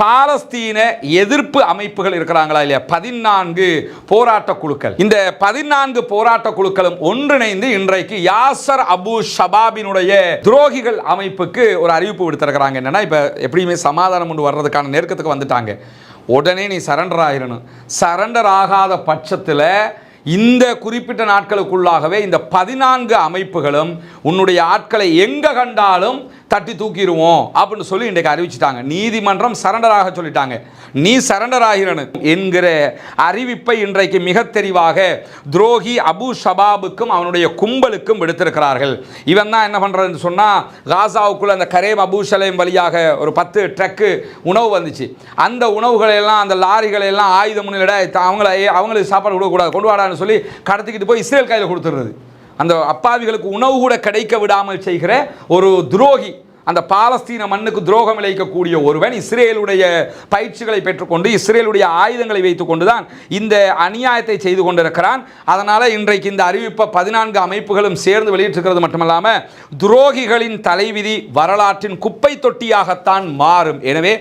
பாலஸ்தீன எதிர்ப்பு அமைப்புகள் இருக்கிறாங்களா இல்லையா? பதினான்கு போராட்ட குழுக்கள். இந்த பதினான்கு போராட்ட குழுக்களும் ஒன்றிணைந்து இன்றைக்கு யாசர் அபு ஷபாபினுடைய துரோகிகள் அமைப்புக்கு ஒரு அறிவிப்பு விடுத்திருக்கிறாங்க. என்னன்னா இப்ப எப்படியுமே சமாதானம் கொண்டு வர்றதுக்கான நெருக்கத்துக்கு வந்துட்டாங்க. உடனே நீ சரண்டர் ஆகிடணும் சரண்டர் ஆகாத பட்சத்தில் இந்த குறிப்பிட்ட நாட்களுக்குள்ளாகவே இந்த பதினான்கு அமைப்புகளும் உன்னுடைய ஆட்களை எங்க கண்டாலும் தட்டி தூக்கிடுவோம் அப்படின்னு சொல்லி இன்றைக்கு அறிவிச்சிட்டாங்க. நீதிமன்றம் சரண்டராக சொல்லிட்டாங்க. நீ சரண்டர் ஆகிறனு என்கிற அறிவிப்பை இன்றைக்கு மிக தெளிவாக துரோகி அபு ஷபாபுக்கும் அவனுடைய கும்பலுக்கும் விடுத்திருக்கிறார்கள். இவன் தான் என்ன பண்ணுறதுன்னு சொன்னால் காசாவுக்குள்ள அந்த கரேம் அபு ஷலேம் வழியாக ஒரு பத்து ட்ரக்கு உணவு வந்துச்சு. அந்த உணவுகளையெல்லாம் அந்த லாரிகளையெல்லாம் ஆயுதம் முன்னிலிட அவங்கள அவங்களுக்கு சாப்பாடு கொடுக்கக்கூடாது கொண்டு வாடான்னு சொல்லி கடத்திக்கிட்டு போய் இஸ்ரேல் கையில் கொடுத்துடுறது. அந்த அப்பாவிகளுக்கு உணவு கூட கிடைக்க விடாமல் செய்கிற ஒரு துரோகி அந்த பாலஸ்தீன மண்ணுக்கு துரோகம் இழைக்கக்கூடிய ஒருவன் இஸ்ரேலுடைய பயிற்சிகளை பெற்றுக்கொண்டு இஸ்ரேலுடைய ஆயுதங்களை வைத்துக்கொண்டு தான் இந்த அநியாயத்தை செய்து கொண்டிருக்கிறான். அதனால் இன்றைக்கு இந்த அறிவிப்பை பதினான்கு அமைப்புகளும் சேர்ந்து வெளியிட்டிருக்கிறது மட்டுமல்லாமல் துரோகிகளின் தலைவிதி வரலாற்றின் குப்பை தொட்டியாகத்தான் மாறும். எனவே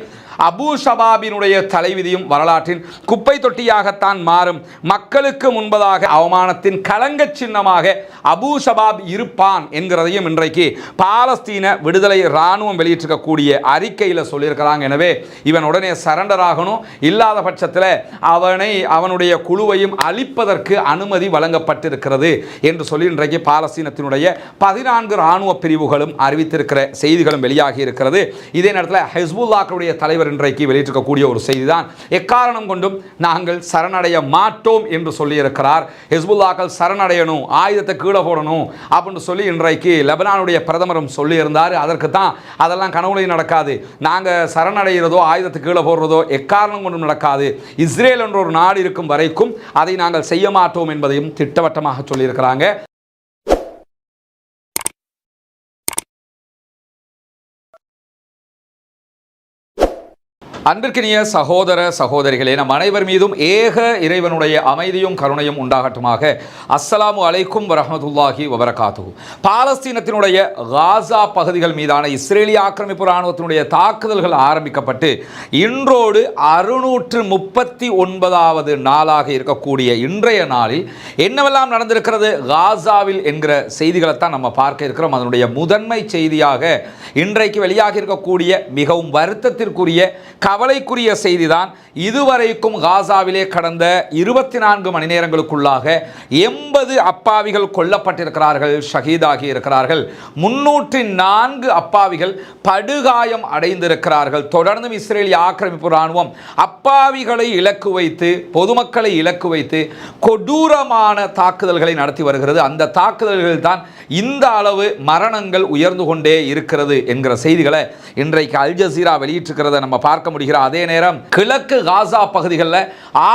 அபூ ஷபாபினுடைய தலைவிதியும் வரலாற்றின் குப்பை தொட்டியாகத்தான் மாறும். மக்களுக்கு முன்பதாக அவமானத்தின் களங்க சின்னமாக அபூ ஷபாப் இருப்பான் என்கிறதையும் இன்றைக்கு பாலஸ்தீன விடுதலை இராணுவம் வெளியிட்டிருக்கக்கூடிய அறிக்கையில் சொல்லியிருக்கிறாங்க. எனவே இவன் உடனே சரண்டர் ஆகணும். இல்லாத பட்சத்தில் அவனை அவனுடைய குழுவையும் அழிப்பதற்கு அனுமதி வழங்கப்பட்டிருக்கிறது என்று சொல்லி இன்றைக்கு பாலஸ்தீனத்தினுடைய பதினான்கு இராணுவ பிரிவுகளும் அறிவித்திருக்கிற செய்திகளும் வெளியாகி இருக்கிறது. இதே நேரத்தில் ஹிஸ்புல்லாக்களுடைய தலைவர் இன்றைக்கு வெளியிட்டிருக்கக்கூடிய ஒரு செய்தி தான் எக்காரணம் கொண்டும் நாங்கள் சரணடைய மாட்டோம் என்று சொல்லியிருக்கிறார். ஹிஸ்புல்லாக்கள் சரணடையணும் ஆயுதத்தை கீழே போடணும் அப்படின்னு சொல்லி இன்றைக்கு லெபனானுடைய பிரதமரும் சொல்லியிருந்தார். அதற்கு தான் அதெல்லாம் கனவுலையும் நடக்காது. நாங்கள் சரணடைகிறதோ ஆயுதத்தை கீழே போடுறதோ எக்காரணம் கொண்டும் நடக்காது. இஸ்ரேல் என்ற ஒரு நாடு இருக்கும் வரைக்கும் அதை நாங்கள் செய்ய மாட்டோம் என்பதையும் திட்டவட்டமாக சொல்லியிருக்கிறாங்க. அன்பிற்கினிய சகோதர சகோதரிகளே நம் அனைவர் மீதும் ஏக இறைவனுடைய அமைதியும் கருணையும் உண்டாகட்டுமாக. அஸ்ஸலாமு அலைக்கும் வரஹமதுல்லாஹி வபரகாத்து பாலஸ்தீனத்தினுடைய காசா பகுதிகள் மீதான இஸ்ரேலிய ஆக்கிரமிப்பு இராணுவத்தினுடைய தாக்குதல்கள் ஆரம்பிக்கப்பட்டு இன்றோடு அறுநூற்று முப்பத்தி ஒன்பதாவது நாளாக இருக்கக்கூடிய இன்றைய நாளில் என்னவெல்லாம் நடந்திருக்கிறது? காசாவில் என்கிற செய்திகளைத்தான் நம்ம பார்க்க இருக்கிறோம். அதனுடைய முதன்மை செய்தியாக இன்றைக்கு வெளியாக இருக்கக்கூடிய மிகவும் வருத்தத்திற்குரிய கவலைக்குரிய செய்திதான் இதுவரைக்கும் காசாவிலே கடந்த இருபத்தி நான்கு மணி நேரங்களுக்குள்ளாக எண்பது அப்பாவிகள் கொல்லப்பட்டிருக்கிறார்கள் ஷஹீதாகி இருக்கிறார்கள் முன்னூற்றி நான்கு அப்பாவிகள் படுகாயம் அடைந்திருக்கிறார்கள். தொடர்ந்தும் இஸ்ரேலிய ஆக்கிரமிப்பு இராணுவம் அப்பாவிகளை இலக்கு வைத்து பொதுமக்களை இலக்கு வைத்து கொடூரமான தாக்குதல்களை நடத்தி வருகிறது. அந்த தாக்குதல்கள் தான் இந்த அளவு மரணங்கள் உயர்ந்து கொண்டே இருக்கிறது என்கிற செய்திகளை இன்றைக்கு அல் ஜசீரா வெளியிட்டிருக்கிறத நம்ம பார்க்க முடியும். முடிகிற அதே நேரம் கிழக்கு காசா பகுதிகளில்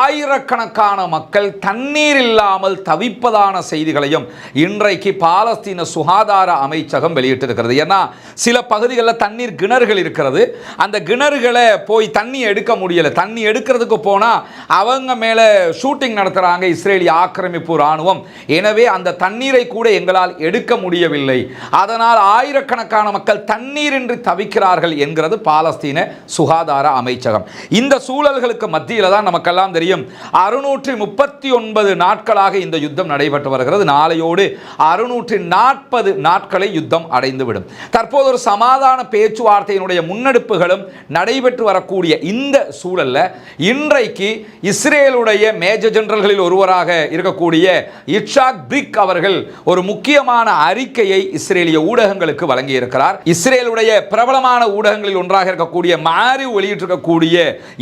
ஆயிரக்கணக்கான மக்கள் தண்ணீர் இல்லாமல் தவிப்பதான செய்திகளையும் இன்றைக்கு பாலஸ்தீன சுகாதார அமைச்சகம் வெளியிட்டிருக்கிறது. ஏன்னா சில பகுதிகளில் தண்ணீர் கிணறுகள் இருக்கிறது. அந்த கிணறுகளை போய் தண்ணி எடுக்க முடியலை. தண்ணி எடுக்கிறதுக்கு போனால் அவங்க மேலே ஷூட்டிங் நடத்துகிறாங்க இஸ்ரேலிய ஆக்கிரமிப்பு இராணுவம். எனவே அந்த தண்ணீரை கூட எங்களால் எடுக்க முடியவில்லை. அதனால் ஆயிரக்கணக்கான மக்கள் தண்ணீரின்றி தவிக்கிறார்கள் என்கிறது பாலஸ்தீன சுகாதார அமைச்சகம். இந்த சூழல்களுக்கு மத்தியில் தான் நமக்கெல்லாம் தெரியும். அறுநூற்றி முப்பத்தி ஒன்பது நாட்களாக இந்த யுத்தம் நடைபெற்று வருகிறது. நாளையோடு அறுநூற்றி நாற்பது நாட்களை யுத்தம் அடைந்துவிடும். தற்போது ஒரு சமாதான பேச்சுவார்த்தையினுடைய முன்னெடுப்புகளும் நடைபெற்று வரக்கூடிய இந்த சூழல்ல இன்றைக்கு இஸ்ரேலுடைய மேஜர் ஜெனரல்களில் ஒருவராக இருக்கக்கூடிய இட்ஷாக் பிரிக் அவர்கள் ஒரு முக்கியமான அறிக்கையை இஸ்ரேலிய ஊடகங்களுக்கு வழங்கியிருக்கிறார். இஸ்ரேலுடைய பிரபலமான ஊடகங்களில் ஒன்றாக இருக்கக்கூடிய மாரி வெளியிட்டிருக்கக்கூடிய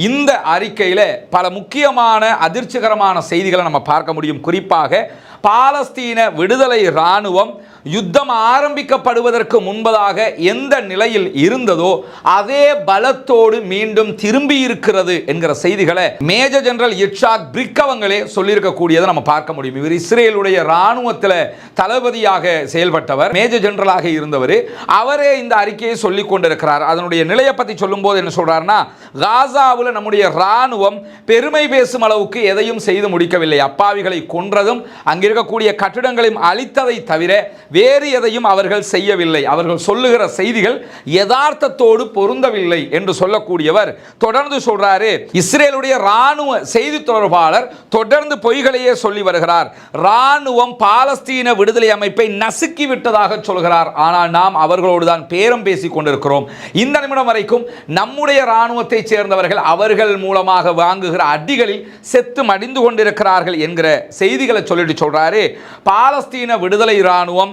இந்த அறிக்கையில் பல முக்கியமான அதிர்ச்சிகரமான செய்திகளை நம்ம பார்க்க முடியும். குறிப்பாக பாலஸ்தீன விடுதலை இராணுவம் யுத்தம் ஆரம்பிக்கப்படுவதற்கு முன்பதாக எந்த நிலையில் இருந்ததோ அதே பலத்தோடு மீண்டும் திரும்பி இருக்கிறது என்கிற செய்திகளை மேஜர் ஜெனரல் இட்ஷாக் பிரிக் அவங்களே சொல்லியிருக்கக்கூடியதை நம்ம பார்க்க முடியும். இவர் இஸ்ரேலுடைய இராணுவத்தில் தளபதியாக செயல்பட்டவர் மேஜர் ஜெனரலாக இருந்தவர். அவரே இந்த அறிக்கையை சொல்லிக் கொண்டிருக்கிறார். அதனுடைய நிலையை பற்றி சொல்லும்போது என்ன சொல்கிறாருன்னா காசாவில் நம்முடைய இராணுவம் பெருமை பேசும் அளவுக்கு எதையும் செய்து முடிக்கவில்லை. அப்பாவிகளை கொன்றதும் அங்கிருக்கக்கூடிய இருக்கக்கூடிய கட்டிடங்களையும் அழித்ததை தவிர வேறு எதையும் அவர்கள் செய்யவில்லை. அவர்கள் சொல்லுகிற செய்திகள் யதார்த்தத்தோடு பொருந்தவில்லை என்று சொல்லக்கூடியவர் தொடர்ந்து சொல்றாரு. இஸ்ரேலுடைய ராணுவ செய்தி தொடர்பாளர் தொடர்ந்து பொய்களையே சொல்லி வருகிறார். ராணுவம் பாலஸ்தீன விடுதலை அமைப்பை நசுக்கி விட்டதாக சொல்கிறார். ஆனால் நாம் அவர்களோடு தான் பேரம் பேசிக் கொண்டிருக்கிறோம். இந்த நிமிடம் வரைக்கும் நம்முடைய ராணுவத்தை சேர்ந்தவர்கள் அவர்கள் மூலமாக வாங்குகிற அடிகளில் செத்து மடிந்து கொண்டிருக்கிறார்கள் என்கிற செய்திகளை சொல்லிட்டு சொல்றாரு. பாலஸ்தீன விடுதலை ராணுவம்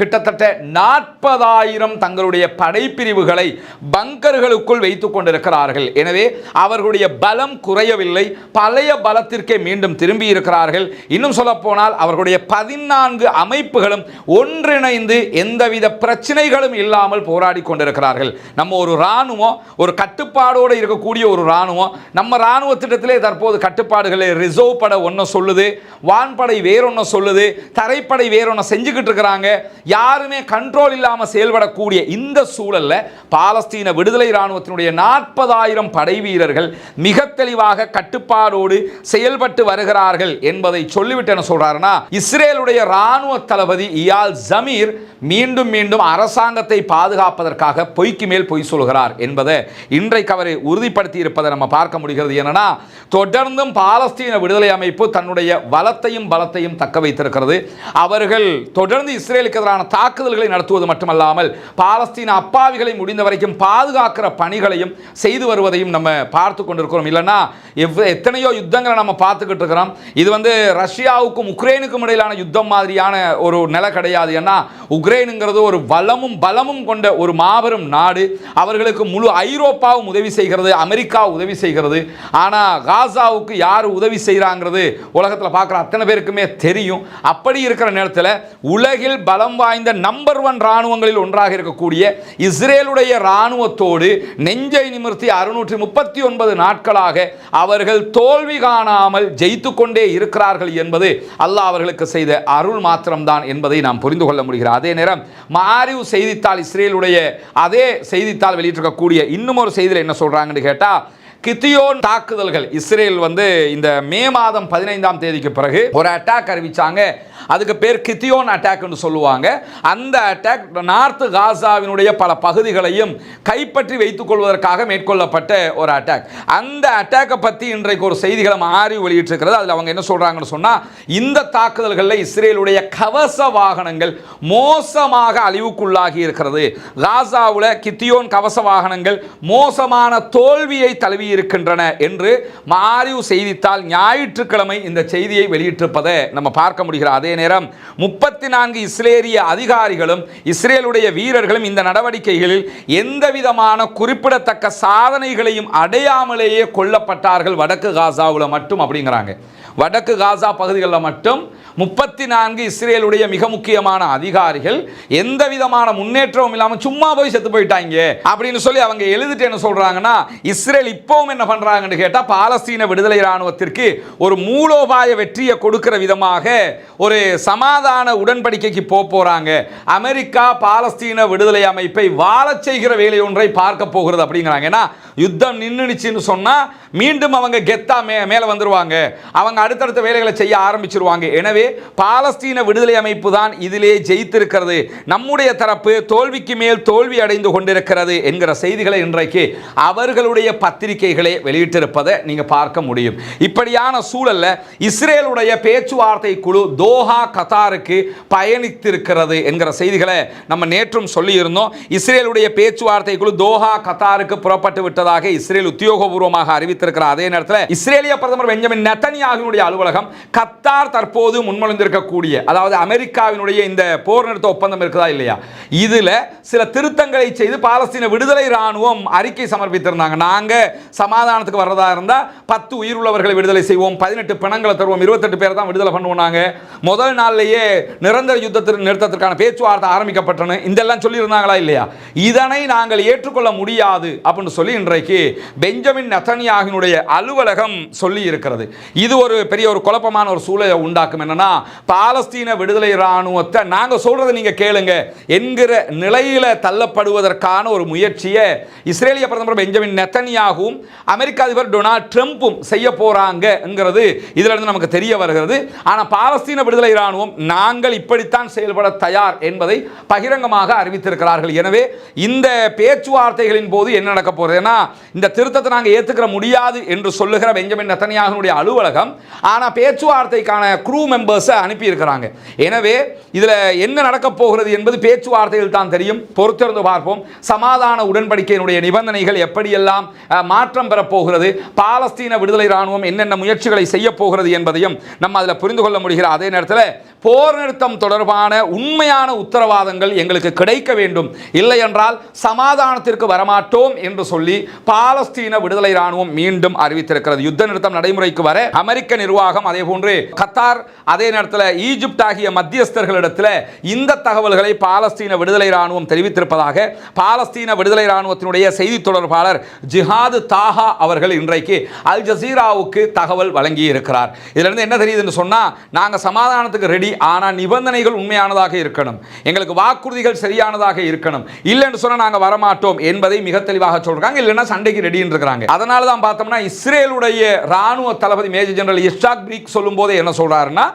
கிட்டத்தட்ட நாற்பதாயிரம் தங்களுடைய படைப்பிரிவுகளை பங்கர்களுக்குள் வைத்துக் கொண்டிருக்கிறார்கள். எனவே அவர்களுடைய பலம் குறையவில்லை. பழைய பலத்திற்கே மீண்டும் திரும்பி இருக்கிறார்கள் இன்னும் சொல்ல போனால் அவர்களுடைய பதினான்கு அமைப்புகளும் ஒன்றிணைந்து எந்தவித பிரச்சனைகளும் இல்லாமல் போராடி கொண்டிருக்கிறார்கள். நம்ம ஒரு இராணுவம் ஒரு கட்டுப்பாடோடு இருக்கக்கூடிய ஒரு இராணுவம் நம்ம இராணுவ திட்டத்திலே தற்போது கட்டுப்பாடுகளை ரிசர்வ் படை ஒன்று சொல்லுது வான்படை வேறொன்று சொல்லுது தரைப்படை வேறொன்று செஞ்சுக்கிட்டு இருக்கிறாங்க. யாருமே கண்ட்ரோல் இல்லாமல் செயல்படக்கூடிய இந்த சூழலில் பாலஸ்தீன விடுதலை இராணுவத்தினுடைய நாற்பதாயிரம் படை வீரர்கள் மிக தெளிவாக கட்டுப்பாடோடு செயல்பட்டு வருகிறார்கள் என்பதை சொல்லிவிட்டு என்ன சொல்றாருன்னா இஸ்ரேலுடைய இராணுவ தளபதி இயால் ஜமீர் மீண்டும் மீண்டும் அரசாங்கத்தை பாதுகாப்பதற்காக பொய்க்கு மேல் பொய் சொல்கிறார் என்பதை இன்றைக்கு அவரை உறுதிப்படுத்தி இருப்பதை நம்ம பார்க்க முடிகிறது. என்னன்னா தொடர்ந்தும் பாலஸ்தீன விடுதலை அமைப்பு தன்னுடைய வளத்தையும் பலத்தையும் தக்க வைத்திருக்கிறது. அவர்கள் தொடர்ந்து இஸ்ரேலுக்கு எதிரான தாக்குதல்களை நடத்துவது மட்டுமல்லாமல் பாலஸ்தீன அப்பாவிகளை முடிந்த வரைக்கும் பாதுகாக்கிற பணிகளையும் செய்து வருவதையும் நம்ம பார்த்து கொண்டிருக்கிறோம். இல்லைன்னா எவ் எத்தனையோ யுத்தங்களை நம்ம பார்த்துக்கிட்டு இருக்கிறோம். இது வந்து ரஷ்யாவுக்கும் உக்ரைனுக்கும் இடையிலான யுத்தம் மாதிரியான ஒரு நிலை கிடையாது. ஏன்னா உக்ரைனுங்கிறது ஒரு வளமும் பலமும் கொண்ட ஒரு மாபெரும் நாடு. அவர்களுக்கு முழு ஐரோப்பாவும் உதவி செய்கிறது அமெரிக்கா உதவி செய்கிறது. ஆனால் காசாவுக்கு யார் உதவி செய்கிறாங்கிறது உலகத்தில் பார்க்குற அத்தனை பேருக்குமே தெரியும். அப்படி இருக்கிற நேரத்தில் உலகில் பலம் வாய்ந்த நம்பர் ஒன் இராணுவங்களில் ஒன்றாக இருக்கக்கூடிய இஸ்ரேலுடைய இராணுவத்தோடு நெஞ்சை நிமிர்த்தி அறுநூற்றி முப்பத்தி ஒன்பது நாட்களாக அவர்கள் தோல்வி காணாமல் ஜெயித்து கொண்டே இருக்கிறார்கள் என்பது அல்லாஹ் அவர்களுக்கு செய்த அருள் மாத்திரம்தான் என்பதை நாம் புரிந்து கொள்ள முடிகிறது. அதே நேரம் மாரிவ் செய்தித்தாள் இஸ்ரேலுடைய அதே செய்தித்தாள் வெளியிட்டிருக்கக்கூடிய இன்னும் ஒரு செய்தியில் என்ன சொல்றாங்கன்னு கேட்டால் கித்தியோன் தாக்குதல்கள். இஸ்ரேல் வந்து இந்த மே மாதம் பதினைந்தாம் தேதிக்கு பிறகு ஒரு அட்டாக் அறிவிச்சாங்க. அதுக்கு பேர் கித்தியோன் அட்டாக்னு சொல்லுவாங்க. அந்த அட்டாக் நார்த்து காசாவினுடைய பல பகுதிகளையும் கைப்பற்றி வைத்துக் கொள்வதற்காக மேற்கொள்ளப்பட்ட ஒரு அட்டாக் அந்த அட்டாக்கை பற்றி இன்றைக்கு ஒரு செய்திகளை மாறி வெளியிட்டிருக்கிறது. அதில் அவங்க என்ன சொல்கிறாங்கன்னு சொன்னால் இந்த தாக்குதல்களில் இஸ்ரேலுடைய கவச வாகனங்கள் மோசமாக அழிவுக்குள்ளாகி இருக்கிறது. காசாவில் கித்தியோன் கவச வாகனங்கள் மோசமான தோல்வியை தழுவி இருக்கின்றன என்று மாரிவ் செய்தித்தாள் ஞாயிற்றுக்கிழமை இந்த செய்தியை வெளியிட்டிருப்பதை நம்ம பார்க்க முடிகிறது. அதே நேரம் முப்பத்தி நான்கு இஸ்ரேலிய அதிகாரிகளும் இஸ்ரேலுடைய வீரர்களும் இந்த நடவடிக்கைகளில் எந்த விதமான குறிப்பிடத்தக்க சாதனைகளையும் அடையாமலேயே கொல்லப்பட்டார்கள். வடக்கு காசாவில் மட்டும் அப்படிங்கிறாங்க. வடக்கு காசா பகுதிகளில் மட்டும் முப்பத்தி நான்கு இஸ்ரேலுடைய மிக முக்கியமான அதிகாரிகள் எந்த விதமான முன்னேற்றமும் இல்லாமல் சும்மா போய் செத்து போயிட்டாங்க அப்படின்னு சொல்லி அவங்க எழுதிட்டு என்ன சொல்றாங்கன்னா இஸ்ரேல் இப்பவும் என்ன பண்றாங்கன்னு கேட்டால் பாலஸ்தீன விடுதலை இராணுவத்திற்கு ஒரு மூலோபாய வெற்றியை கொடுக்கிற விதமாக ஒரு சமாதான உடன்படிக்கைக்கு போக போறாங்க. அமெரிக்கா பாலஸ்தீன விடுதலை அமைப்பை வாழச் செய்கிற வேலை ஒன்றை பார்க்க போகிறது அப்படிங்கிறாங்க. ஏன்னா யுத்தம் நின்றுச்சுன்னு சொன்னால் மீண்டும் அவங்க கெத்தா மே மேலே வந்துருவாங்க. அவங்க அடுத்தடுத்த வேலைகளை செய்ய ஆரம்பிச்சிருவாங்க. எனவே பாலஸ்தீன விடுதலை அமைப்பு தான் இதிலே ஜெயித்திருக்கிறது. நம்முடைய தரப்பு தோல்விக்கு மேல் தோல்வி அடைந்து கொண்டிருக்கிறது என்கிற செய்திகளை இன்றைக்கு அவர்களுடைய பத்திரிகைகளை வெளியிட்டிருப்பதை நீங்க பார்க்க முடியும். இப்படியான சூழல்ல இஸ்ரேலுடைய பேச்சுவார்த்தை குழு தோஹா கத்தாருக்கு பயணித்திருக்கிறது என்கிற செய்திகளை நம்ம நேற்றும் சொல்லியிருந்தோம். இஸ்ரேலுடைய பேச்சுவார்த்தை குழு தோஹா கத்தாருக்கு புறப்பட்டு விட்டதாக இஸ்ரேல் உத்தியோகபூர்வமாக அறிவித்திருக்கிறார். அதே நேரத்தில் இஸ்ரேலிய பிரதமர் பெஞ்சமின் நெத்தனியாகினுடைய அலுவலகம் கத்தார் தற்போது முன்மொழிந்திருக்கக்கூடிய அதாவது அமெரிக்காவினுடைய இந்த போர் நிறுத்த ஒப்பந்தம் இருக்குதா இல்லையா? இதுல சில திருத்தங்களை செய்து பாலஸ்தீன விடுதலை ராணுவம் அறிக்கை சமர்ப்பித்திருந்தாங்க. நாங்க சமாதானத்துக்கு வர்றதா இருந்தால் பத்து உயிர் உள்ளவர்களை விடுதலை செய்வோம் பதினெட்டு பிணங்களை தருவோம் இருபத்தெட்டு பேர் தான் விடுதலை பண்ணுவோம் நாங்க. முதல் நாள்லேயே நிரந்தர யுத்தத்திற்கு நிறுத்தத்திற்கான பேச்சுவார்த்தை ஆரம்பிக்கப்பட்டன. இதெல்லாம் சொல்லியிருந்தாங்களா இல்லையா? இதனை நாங்கள் ஏற்றுக்கொள்ள முடியாது அப்படின்னு சொல்லி இன்றைக்கு பெஞ்சமின் நத்தனியாகினுடைய அலுவலகம் சொல்லி இருக்கிறது இது ஒரு பெரிய ஒரு குழப்பமான ஒரு சூழலை உண்டாக்கும். என்னன்னா பாலஸ்தீன விடுதலை இராணுவத்தை நாங்கள் சொல்றதை நீங்க கேளுங்க. என்கிற நிலையில தள்ளப்படுவதற்கான ஒரு முயற்சியை இஸ்ரேலிய பிரதமர் பெஞ்சமின் நெத்தனியாகவும் அமெரிக்க அதிபர் டொனால்ட் ட்ரம்ப்பும் செய்ய போறாங்கங்கிறது இதுல இருந்து நமக்கு தெரிய வருகிறது. ஆனால் பாலஸ்தீன விடுதலை இராணுவம் நாங்கள் இப்படித்தான் செயல்பட தயார் என்பதை பகிரங்கமாக அறிவித்திருக்கிறார்கள். எனவே இந்த பேச்சுவார்த்தைகளின் போது என்ன நடக்க போறது ஏன்னா இந்த திருத்தத்தை நாங்கள் ஏற்றுக்கிற முடியாது என்று சொல்லுகிற பெஞ்சமின் நெத்தனியாகனுடைய அலுவலகம் ஆனால் பேச்சுவார்த்தைக்கான க்ரூ மெம்பர்ஸை அனுப்பியிருக்கிறாங்க. எனவே இதில் என்ன நடக்கப் போகிறது என்பது பேச்சுவார்த்தையில் தான் தெரியும். பொறுத்திருந்து பார்ப்போம். சமாதான உடன்படிக்கையினுடைய நிபந்தனைகள் எப்படியெல்லாம் மாற்றம் பெறப்போகிறது பாலஸ்தீன விடுதலை ராணுவம் என்னென்ன முயற்சிகளை செய்ய போகிறது என்பதையும் நம்ம அதில் புரிந்து கொள்ள முடிகிற அதே நேரத்தில் போர் நிறுத்தம் தொடர்பான உண்மையான உத்தரவாதங்கள் எங்களுக்கு கிடைக்க வேண்டும். இல்லை என்றால் சமாதானத்திற்கு வரமாட்டோம் என்று சொல்லி பாலஸ்தீன விடுதலை ராணுவம் மீண்டும் அறிவித்திருக்கிறது. யுத்த நிறுத்தம் நடைமுறைக்கு வர அமெரிக்க நிர்வாகம் அதே போன்று கத்தார் அதே நேரத்தில் ஈஜிப்ட் ஆகிய மத்தியஸ்தர்களிடத்தில் இந்த தகவல்களை பாலஸ்தீன விடுதலை ராணுவம் தெரிவித்திருப்பதாக பாலஸ்தீன விடுதலை ராணுவத்தினுடைய செய்தி தொடர்பாளர் ஜிஹாது தாஹா அவர்கள் இன்றைக்கு அல் ஜசீராவுக்கு தகவல் வழங்கி இருக்கிறார் இதிலிருந்து என்ன தெரியுதுன்னு சொன்னால் நாங்கள் சமாதானத்துக்கு ரெடி ஆனால் நிபந்தனைகள் உண்மையானதாக இருக்கணும். எங்களுக்கு வாக்குறுதிகள் சரியானதாக இருக்கணும். இல்லைன்னு சொன்னால் நாங்கள் வரமாட்டோம் என்பதை மிக தெளிவாக சொல்கிறாங்க இல்லைன்னா சண்டைக்கு ரெடின்னு இருக்கிறாங்க அதனால தான் பார்த்தோம்னா இஸ்ரேலுடைய ராணுவ தளபதி மேஜர் ஜெனரல் இஸ்டாக் பிரீக் சொல்லும்போது என்ன சொல்கிறாருன்னா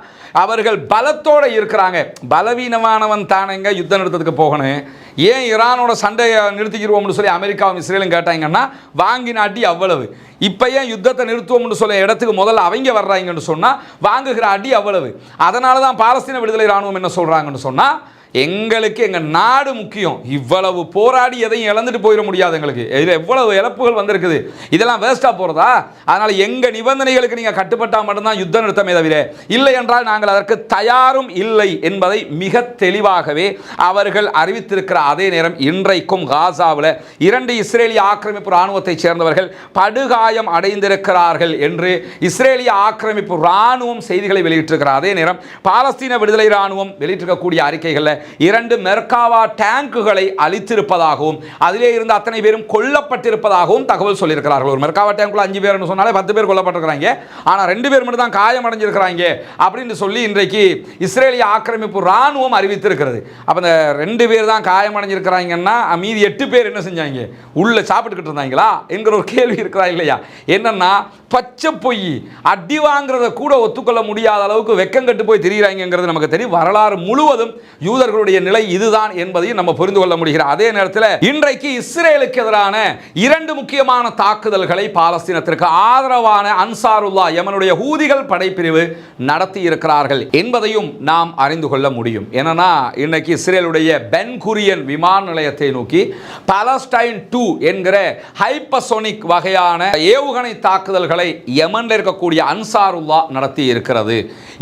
அவர்கள் பலத்தோடு இருக்கிறாங்க. பலவீனமானவன் தானேங்க யுத்த நிறுத்தத்துக்கு போகணும். ஏன் ஈரானோட சண்டையை நிறுத்திக்கிடுவோம்னு சொல்லி அமெரிக்காவும் இஸ்ரேலும் கேட்டாங்கன்னா வாங்கி நாட்டி அவ்வளவு. இப்போ ஏன் யுத்தத்தை நிறுத்துவோம்னு சொல்ல இடத்துக்கு முதல்ல அவங்க வர்றாங்கன்னு சொன்னால் வாங்குகிற அடி அவ்வளவு. அதனால தான் பாலஸ்தீன விடுதலை ராணுவம் என்ன சொல்கிறாங்கன்னு சொன்னால் எங்களுக்கு எங்கள் நாடு முக்கியம். இவ்வளவு போராடி எதையும் இழந்துட்டு போயிட முடியாது எங்களுக்கு. இதில் எவ்வளவு இழப்புகள் வந்திருக்குது. இதெல்லாம் வேஸ்ட்டாக போகிறதா அதனால் எங்கள் நிபந்தனைகளுக்கு நீங்கள் கட்டுப்பட்டால் மட்டும்தான் யுத்த நிறுத்தமே தவிர இல்லை என்றால் நாங்கள் அதற்கு தயாரும் இல்லை என்பதை மிக தெளிவாகவே அவர்கள் அறிவித்திருக்கிற அதே நேரம் இன்றைக்கும் காசாவில் இரண்டு இஸ்ரேலிய ஆக்கிரமிப்பு இராணுவத்தைச் சேர்ந்தவர்கள் படுகாயம் அடைந்திருக்கிறார்கள் என்று இஸ்ரேலிய ஆக்கிரமிப்பு இராணுவம் செய்திகளை வெளியிட்டிருக்கிறார். அதே நேரம் பாலஸ்தீன விடுதலை இராணுவம் வெளியிட்டிருக்கக்கூடிய அறிக்கைகளில் இரண்டு மெர்காவா டேங்குகளை அழித்திருப்பதாகவும் அதிலே இருந்த அத்தனை பேரும் கொல்லப்பட்டிருப்பதாகவும் தகவல் சொல்லியிருக்கிறார்கள். ஒரு மெர்காவா டேங்குள்ள அஞ்சு பேர்னு சொன்னாலே பத்து பேர் கொல்லப்பட்டிருக்கிறாங்க. ஆனால் ரெண்டு பேர் மட்டும் தான் காயமடைஞ்சிருக்கிறாங்க அப்படின்னு சொல்லி இன்றைக்கு இஸ்ரேலிய ஆக்கிரமிப்பு இராணுவம் அறிவித்திருக்கிறது. அப்போ இந்த ரெண்டு பேர் தான் காயமடைஞ்சிருக்கிறாங்கன்னா மீதி எட்டு பேர் என்ன செஞ்சாங்க? உள்ள சாப்பிட்டுக்கிட்டு இருந்தாங்களா? என்கிற ஒரு கேள்வி இருக்கிறா இல்லையா? என்னன்னா பச்சை பொய் அடி வாங்குறத கூட ஒத்துக்கொள்ள முடியாத அளவுக்கு வெக்கங்கட்டு போய் திரியிறாங்கிறது நமக்கு தெரியும். வரலாறு முழுவதும் யூதர்களுடைய நிலை இதுதான் என்பதையும் நம்ம புரிந்து கொள்ள முடிகிறது. அதே நேரத்தில் இன்றைக்கு இஸ்ரேலுக்கு எதிரான இரண்டு முக்கியமான தாக்குதல்களை பாலஸ்தீனத்திற்கு ஆதரவான அன்சாருல்லா எமனுடைய ஹூதிகள் படைப்பிரிவு நடத்தி இருக்கிறார்கள் என்பதையும் நாம் அறிந்து கொள்ள முடியும். என்னன்னா இன்னைக்கு இஸ்ரேலுடைய பென் குரியன் விமான நிலையத்தை நோக்கி பாலஸ்டைன் டூ என்கிற ஹைப்பசோனிக் வகையான ஏவுகணை தாக்குதல்களை யமனில் இருக்கக்கூடிய அன்சாருல்லா நடத்தி இருக்கிறது.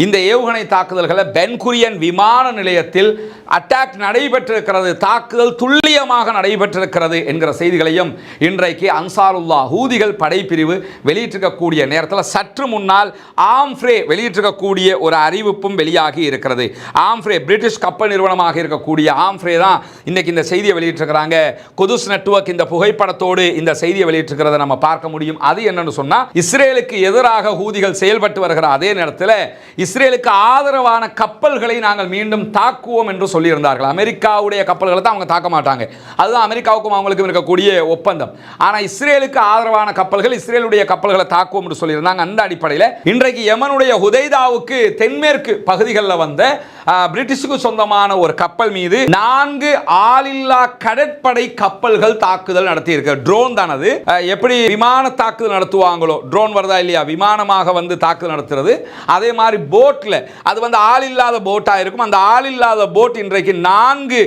இந்த ஏவுகணை தாக்குதல்களை பென்குரியன் விமான நிலையத்தில் அட்டாக் நடைபெற்றிருக்கிறது தாக்குதல் துல்லியமாக நடைபெற்றிருக்கிறது என்கிற செய்திகளையும் இன்றைக்கு அன்சாருல்லா ஹூதிகள் படைப்பிரிவு வெளியிட்டிருக்கக்கூடிய நேரத்தில் சற்று முன்னால் ஆம்ஃப்ரே வெளியிட்டிருக்கக்கூடிய ஒரு அறிவிப்பும் வெளியாகி இருக்கிறது. ஆம்ஃப்ரே பிரிட்டிஷ் கப்பல் நிறுவனமாக இருக்கக்கூடிய ஆம்ஃப்ரே தான் இன்னைக்கு இந்த செய்தியை வெளியிட்டிருக்கிறாங்க. குதுஸ் நெட்வொர்க் இந்த புகைப்படத்தோடு இந்த செய்தியை வெளியிட்டிருக்கிறத நம்ம பார்க்க முடியும். அது என்னன்னு சொன்னா இஸ்ரேலுக்கு எதிராக ஹூதிகள் செயல்பட்டு வருகிற அதே நேரத்தில் இஸ்ரேலுக்கு ஆதரவான கப்பல்களை நாங்கள் மீண்டும் தாக்குவோம் என்று சொல்லியிருந்தார்கள். அமெரிக்காவுடைய கப்பல்களை தான் அவங்க தாக்க மாட்டாங்க. அதுதான் அமெரிக்காவுக்கும் அவங்களுக்கும் இருக்கக்கூடிய ஒப்பந்தம். ஆனால் இஸ்ரேலுக்கு ஆதரவான கப்பல்கள் இஸ்ரேலுடைய கப்பல்களை தாக்குவோம் என்று சொல்லியிருந்தாங்க. அந்த அடிப்படையில் இன்றைக்கு யமனுடைய ஹுதைதாவுக்கு தென்மேற்கு பகுதிகளில் வந்த பிரிட்டிஷுக்கு சொந்தமான ஒரு கப்பல் மீது நான்கு ஆளில்லா கடற்படை கப்பல்கள் தாக்குதல் நடத்தி இருக்கு ட்ரோன் தான் அது எப்படி விமான தாக்குதல் நடத்துவாங்களோ ட்ரோன் வருதா இல்லையா? விமானமாக வந்து தாக்குதல் நடத்துறது. அதே மாதிரி போட்டில் அது வந்து ஆள் இல்லாத போட்டாக இருக்கும். அந்த ஆள் இல்லாத போட் இன்றைக்கு நான்கு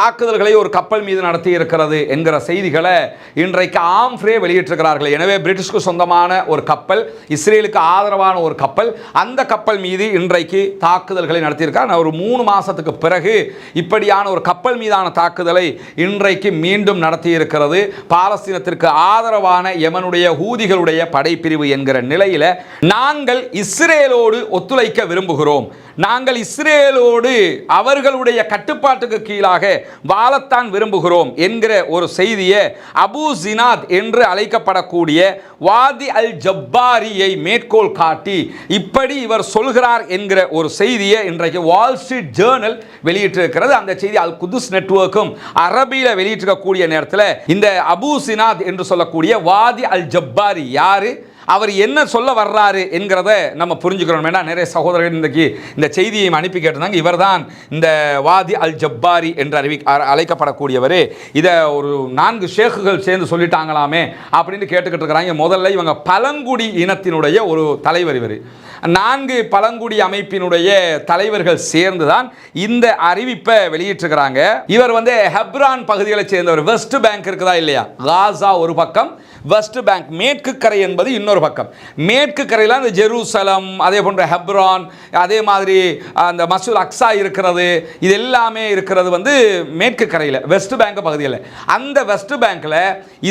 தாக்குதல்களை ஒரு கப்பல் மீது நடத்தி இருக்கிறது என்கிற செய்திகளை இன்றைக்கு ஆம்ஃப்ரே வெளியிட்டிருக்கிறார்கள். எனவே பிரிட்டிஷ்க்கு சொந்தமான ஒரு கப்பல் இஸ்ரேலுக்கு ஆதரவான ஒரு கப்பல் அந்த கப்பல் மீது இன்றைக்கு தாக்குதல்களை நடத்தியிருக்கார். நான் ஒரு மூணு மாதத்துக்கு பிறகு இப்படியான ஒரு கப்பல் மீதான தாக்குதலை இன்றைக்கு மீண்டும் நடத்தியிருக்கிறது. பாலஸ்தீனத்திற்கு ஆதரவான எமனுடைய ஹூதிகளுடைய படைப்பிரிவு என்கிற நிலையில் நாங்கள் இஸ்ரேலோடு ஒத்துழைக்க விரும்புகிறோம். நாங்கள் இஸ்ரேலோடு அவர்களுடைய கட்டுப்பாட்டுக்கு கீழாக வாழத்தான் விரும்புகிறோம் என்கிற ஒரு செய்தியை அபு ஜினாத் என்று அழைக்கப்படக்கூடிய வாதி அல் ஜப்பாரியை மேற்கோள் காட்டி இப்படி இவர் சொல்கிறார் என்கிற ஒரு செய்தியை இன்றைக்கு வால் ஸ்ட்ரீட் ஜேர்னல் வெளியிட்டிருக்கிறது. அந்த செய்தி அல் குதுஸ் நெட்வொர்க்கும் அரபியில் வெளியிட்டிருக்கக்கூடிய நேரத்தில் இந்த அபு சினாத் என்று சொல்லக்கூடிய வாதி அல் ஜப்பாரி யாரு? அவர் என்ன சொல்ல வர்றாரு என்கிறத நம்ம புரிஞ்சுக்கிறோம். வேண்டாம் நிறைய சகோதரர்கள் இன்றைக்கு இந்த செய்தியை அனுப்பி கேட்டிருந்தாங்க. இவர்தான் இந்த வாதி அல் ஜப்பாரி என்று அறிவி அ- அழைக்கப்படக்கூடியவர். இதை ஒரு நான்கு ஷேக்குகள் சேர்ந்து சொல்லிட்டாங்களாமே அப்படின்னு கேட்டுக்கிட்டு இருக்கிறாங்க. முதல்ல இவங்க பழங்குடி இனத்தினுடைய ஒரு தலைவர் இவர். நான்கு பழங்குடி அமைப்பினுடைய தலைவர்கள் சேர்ந்து தான் இந்த அறிவிப்பை வெளியிட்டிருக்கிறாங்க. இவர் வந்து ஹெப்ரான் பகுதிகளை சேர்ந்தவர். வெஸ்ட் பேங்க் இருக்குதா இல்லையா? காசா ஒரு பக்கம் வெஸ்ட் பேங்க் மேற்கு கரை என்பது இன்னொரு பக்கம். மேற்கு கரையில் அந்த ஜெருசலம் அதே போன்ற ஹெப்ரான் அதே மாதிரி அந்த மசூல் அக்ஸா இருக்கிறது இது எல்லாமே இருக்கிறது வந்து மேற்கு கரையில் வெஸ்ட் பேங்க் பகுதியில். அந்த வெஸ்ட் பேங்க்கில்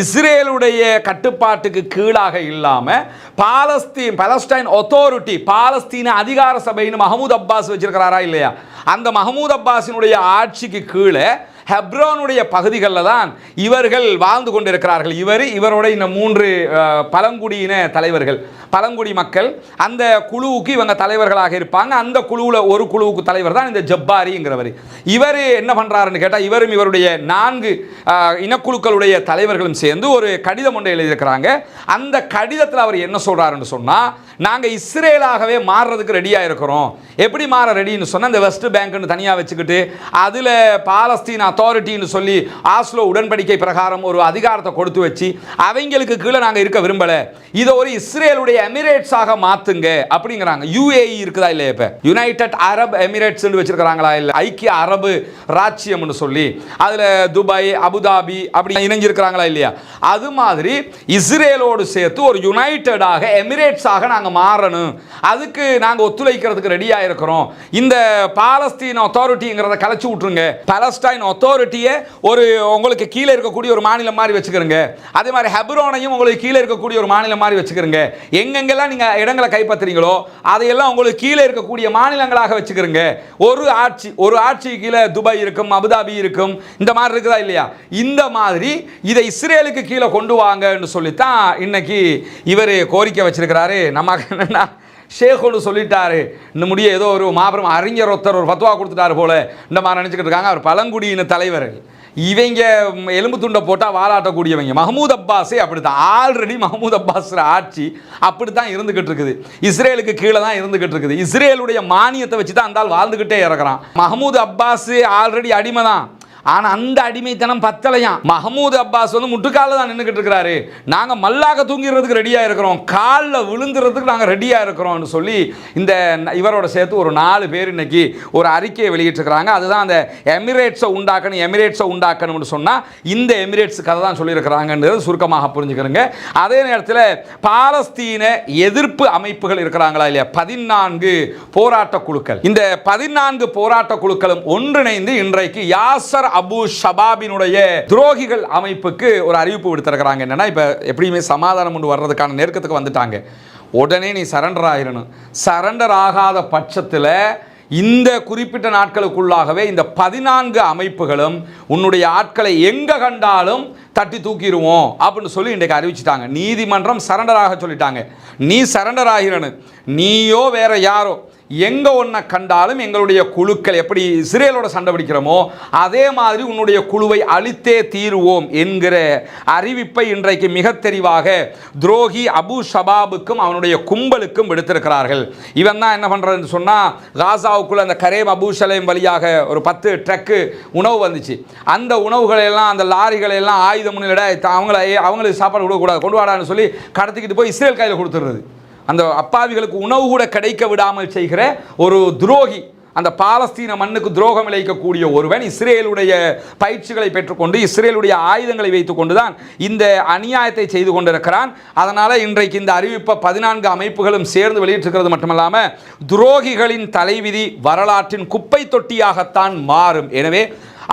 இஸ்ரேலுடைய கட்டுப்பாட்டுக்கு கீழாக இல்லாமல் பாலஸ்தீன் பலஸ்டைன் ஒத்தாரிட்டி பாலஸ்தீன அதிகார சபைன்னு மஹமூத் அப்பாஸ் வச்சிருக்கிறாரா இல்லையா? அந்த மஹமூத் அப்பாஸினுடைய ஆட்சிக்கு கீழே ஹெப்ரோனுடைய பகுதிகளில் தான் இவர்கள் வாழ்ந்து கொண்டிருக்கிறார்கள். இவர் இவருடைய இந்த மூன்று பழங்குடியின தலைவர்கள். பழங்குடி மக்கள் அந்த குழுவுக்கு இவங்க தலைவர்களாக இருப்பாங்க. அந்த குழுவில் ஒரு குழுவுக்கு தலைவர் தான் இந்த ஜப்பாரிங்கிறவர். இவர் என்ன பண்ணுறாருன்னு கேட்டால் இவரும் இவருடைய நான்கு இனக்குழுக்களுடைய தலைவர்களும் சேர்ந்து ஒரு கடிதம் ஒன்றை எழுதியிருக்கிறாங்க. அந்த கடிதத்தில் அவர் என்ன சொல்கிறாருன்னு சொன்னால் நாங்கள் இஸ்ரேலாகவே மாறுறதுக்கு ரெடியாக இருக்கிறோம். எப்படி மாற ரெடின்னு சொன்னால் இந்த வெஸ்ட் பேங்க்னு தனியாக வச்சுக்கிட்டு அதில் பாலஸ்தீன் அத்தாரிட்டின்னு சொல்லி ஆஸ்லோ உடன்படிக்கை பிரகாரம் ஒரு அதிகாரத்தை கொடுத்து வச்சு அவங்களுக்கு கீழே நாங்கள் இருக்க விரும்பலை. இதை ஒரு இஸ்ரேலுடைய எமிரேட்ஸாக மாற்றுங்க அப்படிங்கிறாங்க. யுஏஇ இருக்குதா இல்லையா இப்போ? யுனைடெட் அரப் எமிரேட்ஸ்னு வச்சுருக்கிறாங்களா இல்லை? ஐக்கிய அரபு ராச்சியம்னு சொல்லி. அதில் துபாய் அபுதாபி அப்படி இணைஞ்சிருக்கிறாங்களா இல்லையா? அது மாதிரி இஸ்ரேலோடு சேர்த்து ஒரு யுனைடெடாக எமிரேட்ஸாக நாங்கள் மாறணும். அதுக்கு நாங்கள் ஒத்துழைக்கிறதுக்கு ரெடியாக இருக்கிறோம். இந்த பாலஸ்தீன் அத்தாரிட்டிங்கிறத கலைச்சி விட்ருங்க பலஸ்டைன் அத்தாரிட்டியை ஒரு உங்களுக்கு கீழே இருக்கக்கூடிய ஒரு மாநிலம் மாதிரி வச்சுக்கிறோங்க. அதே மாதிரி ஹெப்ரோனையும் உங்களுக்கு கீழே இருக்கக்கூடிய ஒரு மாநிலம் மாதிரி வச்சுக்கிறோங்க. எங்கெங்கெல்லாம் நீங்கள் இடங்களை கைப்பற்றுறீங்களோ அதையெல்லாம் உங்களுக்கு கீழே இருக்கக்கூடிய மாநிலங்களாக வச்சுக்கிறங்க. ஒரு ஆட்சி ஒரு ஆட்சி கீழே துபாய் இருக்கும் அபுதாபி இருக்கும் இந்த மாதிரி இருக்குதா இல்லையா? இந்த மாதிரி இதை இஸ்ரேலுக்கு கீழே கொண்டு வாங்கன்னு சொல்லித்தான் இன்னைக்கு இவர் கோரிக்கை வச்சிருக்கிறாரு. நமக்கு என்னென்னா ஷேகோடு சொல்லிட்டாரு. இந்த முடிய ஏதோ ஒரு மாபெரும் அறிஞர் ஒருத்தர் ஒரு பத்துவா கொடுத்துட்டாரு போல. இந்த மாதிரி நினச்சிக்கிட்டு இருக்காங்க. அவர் பழங்குடியின தலைவர் இவங்க எலும்பு துண்டை போட்டால் வாலாட்டக்கூடியவங்க. மஹமூத் அப்பாஸே அப்படித்தான். ஆல்ரெடி மஹமூத் அப்பாஸ் ஆட்சி அப்படி தான் இருந்துகிட்டு இருக்குது. இஸ்ரேலுக்கு கீழே தான் இருந்துகிட்டு இருக்குது. இஸ்ரேலுடைய மானியத்தை வச்சு தான் அந்த வாழ்ந்துக்கிட்டே இறக்குறான். மஹமூத் அப்பாஸ் ஆல்ரெடி அடிமை தான் ஆனால் அந்த அடிமைத்தனம் பத்தலையாம் மஹமூத் அப்பாஸ் வந்து முட்டுக்கால தான் நின்றுக்கிட்டு இருக்கிறாரு. நாங்கள் மல்லாக்க தூங்கிறதுக்கு ரெடியாக இருக்கிறோம். காலில் விழுந்துறதுக்கு நாங்கள் ரெடியாக இருக்கிறோம்னு சொல்லி இந்த இவரோட சேர்த்து ஒரு நாலு பேர் இன்னைக்கு ஒரு அறிக்கையை வெளியிட்டிருக்கிறாங்க. அதுதான் அந்த எமிரேட்ஸை உண்டாக்கணும் எமிரேட்ஸை உண்டாக்கணும்னு சொன்னால் இந்த எமிரேட்ஸ் கதை தான் சொல்லியிருக்கிறாங்கன்றது சுருக்கமாக புரிஞ்சுக்கிறோங்க. அதே நேரத்தில் பாலஸ்தீன எதிர்ப்பு அமைப்புகள் இருக்கிறாங்களா இல்லையா? பதினான்கு போராட்ட குழுக்கள். இந்த பதினான்கு போராட்ட குழுக்களும் ஒன்றிணைந்து இன்றைக்கு யாசர் அபு ஷபாபினுடைய துரோகிகள் அமைப்புக்கு ஒரு அறிவிப்பு விடுத்திருக்கிறாங்க. என்னன்னா இப்போ எப்படியுமே சமாதானம் கொண்டு வர்றதுக்கான நெருக்கத்துக்கு வந்துட்டாங்க. உடனே நீ சரண்டர் ஆகிடணும் சரண்டர் ஆகாத பட்சத்தில் இந்த குறிப்பிட்ட நாட்களுக்குள்ளாகவே இந்த பதினான்கு அமைப்புகளும் உன்னுடைய ஆட்களை எங்கே கண்டாலும் தட்டி தூக்கிடுவோம் அப்படின்னு சொல்லி இன்றைக்கு அறிவிச்சிட்டாங்க. நீதிமன்றம் சரண்டராக சொல்லிட்டாங்க. நீ சரண்டர் ஆகிறனு நீயோ வேற யாரோ. எங்கே ஒன்றை கண்டாலும் எங்களுடைய குழுக்கள் எப்படி இஸ்ரேலோட சண்டை பிடிக்கிறோமோ அதே மாதிரி உன்னுடைய குழுவை அழித்தே தீருவோம் என்கிற அறிவிப்பை இன்றைக்கு மிக தெளிவாக துரோகி அபு ஷபாபுக்கும் அவனுடைய கும்பலுக்கும் விடுத்திருக்கிறார்கள். இவன் தான் என்ன பண்ணுறதுன்னு சொன்னால் காசாவுக்குள்ள அந்த கரேம் அபு சலேம் வழியாக ஒரு பத்து ட்ரக்கு உணவு வந்துச்சு. அந்த உணவுகளையெல்லாம் அந்த லாரிகளையெல்லாம் ஆயுதம் ஆயுத முன்னிலிட அவங்கள அவங்களுக்கு சாப்பாடு கொடுக்கக்கூடாது கொண்டு வாடான்னு சொல்லி கடத்திக்கிட்டு போய் இஸ்ரேல் கையில் கொடுத்துடுறது. அந்த அப்பாவிகளுக்கு உணவு கூட கிடைக்க விடாமல் செய்கிற ஒரு துரோகி அந்த பாலஸ்தீன மண்ணுக்கு துரோகம் இழைக்கக்கூடிய ஒருவன் இஸ்ரேலுடைய பயிற்சிகளை பெற்றுக்கொண்டு இஸ்ரேலுடைய ஆயுதங்களை வைத்துக்கொண்டு தான் இந்த அநியாயத்தை செய்து கொண்டிருக்கிறான். அதனால் இன்றைக்கு இந்த அறிவிப்பை பதினான்கு அமைப்புகளும் சேர்ந்து வெளியிட்டிருக்கிறது மட்டுமல்லாமல் துரோகிகளின் தலைவிதி வரலாற்றின் குப்பை தொட்டியாகத்தான் மாறும். எனவே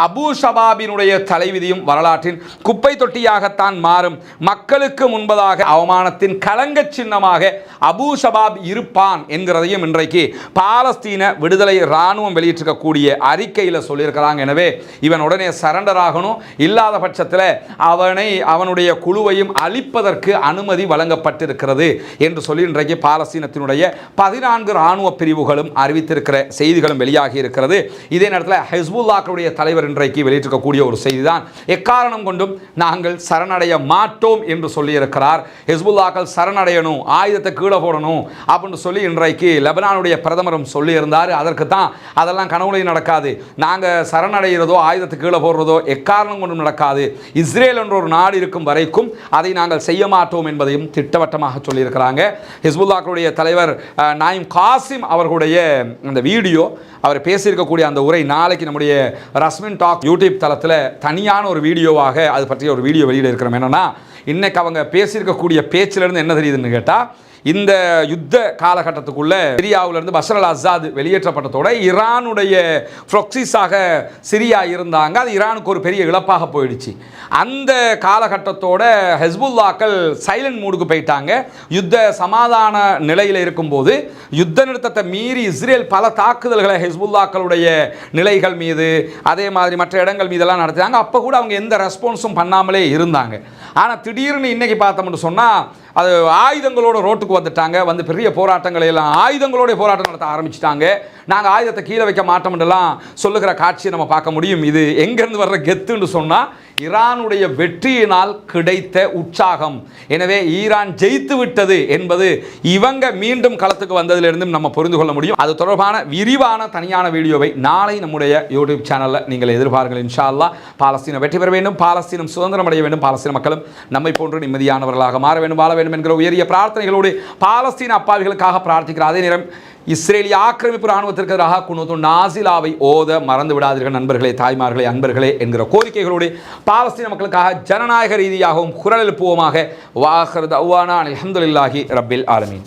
அபூ ஷபாபினுடைய தலைவிதியும் வரலாற்றின் குப்பை தொட்டியாகத்தான் மாறும். மக்களுக்கு முன்பதாக அவமானத்தின் கலங்கச் சின்னமாக அபூ ஷபாப் இருப்பான் என்கிறதையும் இன்றைக்கு பாலஸ்தீன விடுதலை இராணுவம் வெளியிட்டிருக்கக்கூடிய அறிக்கையில் சொல்லியிருக்கிறாங்க. எனவே இவன் உடனே சரண்டர் ஆகணும். இல்லாத பட்சத்தில் அவனை அவனுடைய குழுவையும் அழிப்பதற்கு அனுமதி வழங்கப்பட்டிருக்கிறது என்று சொல்லி இன்றைக்கு பாலஸ்தீனத்தினுடைய பதினான்கு இராணுவ பிரிவுகளும் அறிவித்திருக்கிற செய்திகளும் வெளியாகி இருக்கிறது. இதே நேரத்தில் ஹெஸ்புல்லாக்களுடைய தலைவர் தலைவர் இன்றைக்கு வெளியிட்டிருக்கக்கூடிய ஒரு செய்தி தான் எக்காரணம் கொண்டும் நாங்கள் சரணடைய மாட்டோம் என்று சொல்லியிருக்கிறார். ஹிஸ்புல்லாக்கள் சரணடையணும் ஆயுதத்தை கீழே போடணும் அப்படின்னு சொல்லி இன்றைக்கு லெபனானுடைய பிரதமரும் சொல்லியிருந்தார். அதற்கு தான் அதெல்லாம் கனவுலையும் நடக்காது. நாங்கள் சரணடைகிறதோ ஆயுதத்தை கீழே போடுறதோ எக்காரணம் கொண்டும் நடக்காது. இஸ்ரேல் என்ற ஒரு நாடு இருக்கும் வரைக்கும் அதை நாங்கள் செய்ய மாட்டோம் என்பதையும் திட்டவட்டமாக சொல்லியிருக்கிறாங்க. ஹிஸ்புல்லாக்களுடைய தலைவர் நாயிம் காசிம் அவர்களுடைய அந்த வீடியோ அவர் பேசியிருக்கக்கூடிய அந்த உரை நாளைக்கு நம்முடைய ரஸ்மின் டாக் யூடியூப் தளத்தில் தனியான ஒரு வீடியோவாக அது பற்றிய ஒரு வீடியோ வெளியிட இருக்கிறோம். என்னென்னா இன்னைக்கு அவங்க பேசியிருக்கக்கூடிய பேச்சிலேருந்து என்ன தெரியுதுன்னு கேட்டால் இந்த யுத்த காலகட்டத்துக்குள்ள சிரியாவிலிருந்து பஷர் அல் அசாத் வெளியேற்றப்பட்டதோட ஈரானுடைய ஃப்ரொக்சிஸாக சிரியா இருந்தாங்க. அது ஈரானுக்கு ஒரு பெரிய இழப்பாக போயிடுச்சு. அந்த காலகட்டத்தோட ஹெஸ்புல்லாக்கள் சைலண்ட் மூடுக்கு போயிட்டாங்க. யுத்த சமாதான நிலையில் இருக்கும்போது யுத்த நிறுத்தத்தை மீறி இஸ்ரேல் பல தாக்குதல்களை ஹெஸ்புல்லாக்களுடைய நிலைகள் மீது அதே மாதிரி மற்ற இடங்கள் மீதெல்லாம் நடத்தினாங்க. அப்போ கூட அவங்க எந்த ரெஸ்பான்ஸும் பண்ணாமலே இருந்தாங்க. ஆனால் திடீர்னு இன்னைக்கு பார்த்தோம்னு சொன்னால் அது ஆயுதங்களோட ரோட்டுக்கு வந்துட்டாங்க. வந்து பெரிய போராட்டங்களை எல்லாம் ஆயுதங்களோட போராட்டம் நடத்த ஆரம்பிச்சிட்டாங்க. நாங்கள் ஆயுதத்தை கீழே வைக்க மாட்டோம்ன்றலாம் சொல்லுகிற காட்சியை நம்ம பார்க்க முடியும். இது எங்கேருந்து வர்ற கெத்துன்னு சொன்னால் ஈரானுடைய வெற்றியினால் கிடைத்த உற்சாகம். எனவே ஈரான் ஜெயித்து விட்டது என்பது இவங்க மீண்டும் களத்துக்கு வந்ததிலிருந்தும் நம்ம புரிந்து கொள்ள முடியும். அது தொடர்பான விரிவான தனியான வீடியோவை நாளை நம்முடைய யூடியூப் சேனலில் நீங்கள் எதிர்பாருங்கள். இன்ஷா அல்லாஹ் பாலஸ்தீனம் வெற்றி பெற வேண்டும். பாலஸ்தீனம் சுதந்திரம் அடைய வேண்டும். பாலஸ்தீன மக்களும் நம்மை போன்று நிம்மதியானவர்களாக மாற வேண்டும் வாழ வேண்டும் என்கிற உயரிய பிரார்த்தனைகளோடு பாலஸ்தீன அப்பாவிகளுக்காக பிரார்த்திக்கிற அதே நேரம் இஸ்ரேலிய ஆக்கிரமிப்பு ராணுவத்திற்கு எதிராக குணத்து நாசிலாவை ஓத மறந்து விடாதீர்கள் நண்பர்களே தாய்மார்களே அன்பர்களே என்கிற கோரிக்கைகளோடு பாலஸ்தீன மக்களுக்காக ஜனநாயக ரீதியாகவும் குரல் எழுப்புவோமாக. வாஹர் தவானா அலமதுல்லாஹி ரப்பில் ஆலமீன்.